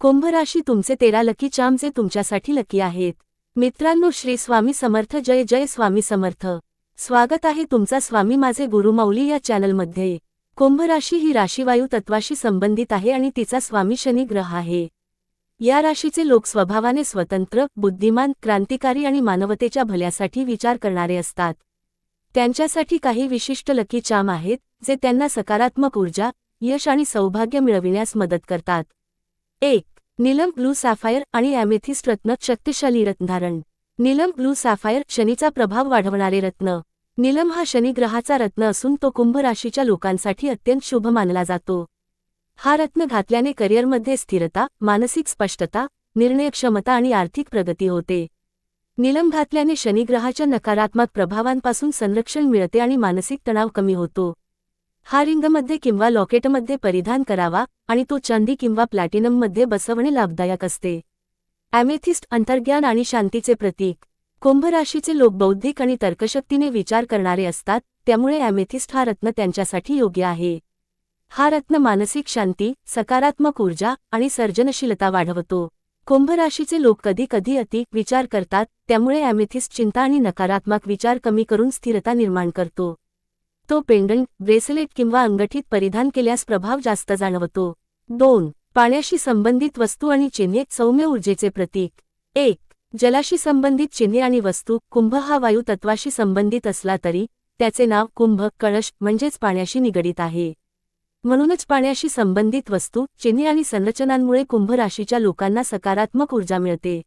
कुंभ राशी तुमचे तेरा लकी चाम जे तुमच्यासाठी लकी आहेत. मित्रांनो श्री स्वामी समर्थ जय जय स्वामी समर्थ. स्वागत आहे तुमचा स्वामी माझे गुरुमाऊली या चॅनलमध्ये. कुंभ राशी ही राशीवायू तत्वाशी संबंधित आहे आणि तिचा स्वामी शनी ग्रह आहे. या राशीचे लोक स्वभावाने स्वतंत्र बुद्धिमान क्रांतिकारी आणि मानवतेच्या भल्यासाठी विचार करणारे असतात. त्यांच्यासाठी काही विशिष्ट लकी चाम आहेत जे त्यांना सकारात्मक ऊर्जा यश आणि सौभाग्य मिळविण्यास मदत करतात. एक नीलम ब्लू सॅफायर आणि ॲमेथिस्ट रत्न शक्तिशाली रत्नधारण. नीलम ब्लू सॅफायर शनीचा प्रभाव वाढवणारे रत्न. नीलम हा शनिग्रहाचा रत्न असून तो कुंभ राशीच्या लोकांसाठी अत्यंत शुभ मानला जातो. हा रत्न घातल्याने करिअरमध्ये स्थिरता मानसिक स्पष्टता निर्णयक्षमता आणि आर्थिक प्रगती होते. नीलम घातल्याने शनिग्रहाच्या नकारात्मक प्रभावांपासून संरक्षण मिळते आणि मानसिक तणाव कमी होतो. हा रिंगमध्ये किंवा लॉकेटमध्ये परिधान करावा आणि तो चांदी किंवा प्लॅटिनममध्ये बसवणे लाभदायक असते. ॲमेथिस्ट अंतर्ज्ञान आणि शांतीचे प्रतीक. कुंभ राशीचे लोक बौद्धिक आणि तर्कशक्तीने विचार करणारे असतात त्यामुळे ॲमेथिस्ट हा रत्न त्यांच्यासाठी योग्य आहे. हा रत्न मानसिक शांती सकारात्मक ऊर्जा आणि सर्जनशीलता वाढवतो. कुंभ राशीचे लोक कधी कधी अति विचार करतात त्यामुळे ॲमेथिस्ट चिंता आणि नकारात्मक विचार कमी करून स्थिरता निर्माण करतो. तो पेंडंट ब्रेसलेट किंवा अंगठीत परिधान केल्यास प्रभाव जास्त जाणवतो. दोन पाण्याशी संबंधित वस्तू आणि चिन्हे सौम्य ऊर्जेचे प्रतीक. एक जलाशी संबंधित चिन्हे आणि वस्तू कुंभ हा वायू तत्वाशी संबंधित असला तरी त्याचे नाव कुंभ कळश म्हणजेच पाण्याशी निगडीत आहे. म्हणूनच पाण्याशी संबंधित वस्तू चिन्हे आणि संरचनांमुळे कुंभ राशीच्या लोकांना सकारात्मक ऊर्जा मिळते.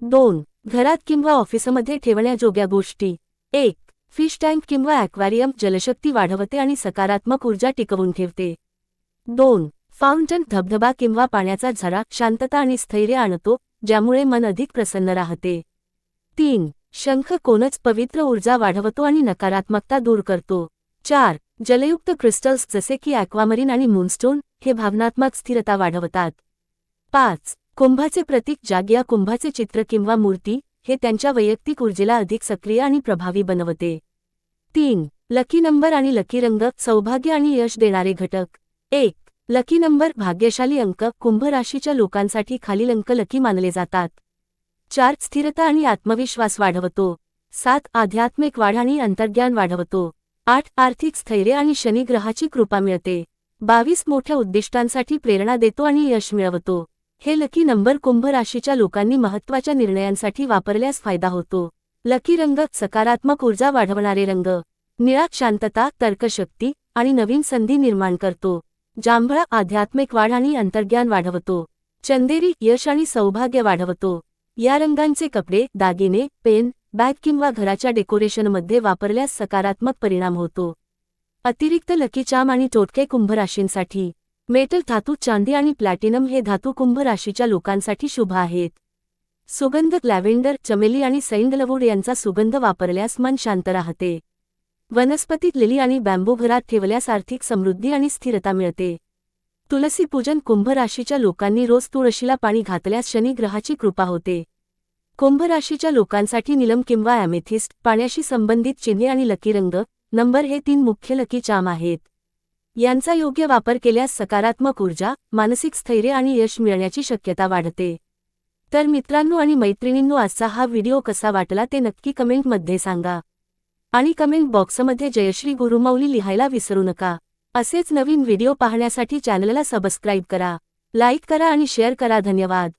दोन घरात किंवा ऑफिसमध्ये ठेवण्याजोग्या गोष्टी. एक फिश टँक किंवा ॲक्वॅरियम जलशक्ती वाढवते आणि सकारात्मक ऊर्जा टिकवून ठेवते. दोन फाउंटन धबधबा किंवा पाण्याचा झरा शांतता आणि स्थैर्य आणतो ज्यामुळे मन अधिक प्रसन्न राहते. तीन शंख कोनच पवित्र ऊर्जा वाढवतो आणि नकारात्मकता दूर करतो. चार जलयुक्त क्रिस्टल्स जसे की ॲक्वामरीन आणि मूनस्टोन हे भावनात्मक स्थिरता वाढवतात. पाच कुंभाचे प्रतीक जाग्या कुंभाचे चित्र किंवा मूर्ती हे त्यांच्या वैयक्तिक ऊर्जेला अधिक सक्रिय आणि प्रभावी बनवते. तीन लकी नंबर आणि लकी रंग सौभाग्य आणि यश देणारे घटक. एक लकी नंबर भाग्यशाली अंक कुंभ राशीच्या लोकांसाठी खालील अंक लकी मानले जातात. चार स्थिरता आणि आत्मविश्वास वाढवतो. सात आध्यात्मिक वाढ आणि अंतर्ज्ञान वाढवतो. आठ आर्थिक स्थैर्य आणि शनिग्रहाची कृपा मिळते. बावीस मोठ्या उद्दिष्टांसाठी प्रेरणा देतो आणि यश मिळवतो. हे लकी नंबर कुंभ राशीच्या लोकांनी महत्त्वाच्या निर्णयांसाठी वापरल्यास फायदा होतो. लकी रंग सकारात्मक ऊर्जा वाढवणारे रंग निळा शांतता तर्कशक्ती आणि नवीन संधी निर्माण करतो. जांभळा आध्यात्मिक वाढ आणि अंतर्ज्ञान वाढवतो. चंदेरी यश आणि सौभाग्य वाढवतो. या रंगांचे कपडे दागिने पेन बॅग किंवा घराच्या डेकोरेशनमध्ये वापरल्यास सकारात्मक परिणाम होतो. अतिरिक्त लकी चाम आणि टोटके कुंभ राशींसाठी मेटल धातू चांदी आणि प्लॅटिनम हे धातू कुंभ राशीच्या लोकांसाठी शुभ आहेत. सुगंध लॅव्हेंडर चमेली आणि सैंडलवूड यांचा सुगंध वापरल्यास मन शांत राहते. वनस्पतीत लिली आणि बॅम्बू घरात ठेवल्यास आर्थिक समृद्धी आणि स्थिरता मिळते. तुलसी पूजन कुंभ राशीच्या लोकांनी रोज तुळशीला पाणी घातल्यास शनी ग्रहाची कृपा होते. कुंभ राशीच्या लोकांसाठी निलम किंवा ॲमेथिस्ट पाण्याशी संबंधित चिन्हे आणि लकी रंग नंबर हे तीन मुख्य लकी चाम आहेत. यांचा योग्य वापर केल्यास सकारात्मक ऊर्जा मानसिक स्थैर्य आणि यश मिळण्याची शक्यता वाढते. तर मित्रांनो आणि मैत्रिणींनो आजचा हा व्हिडिओ कसा वाटला ते नक्की कमेंटमध्ये सांगा. आणि कमेंट बॉक्समध्ये जयश्री गुरुमौली लिहायला विसरू नका. असेच नवीन व्हिडिओ पाहण्यासाठी चॅनलला सबस्क्राईब करा लाईक करा आणि शेअर करा. धन्यवाद.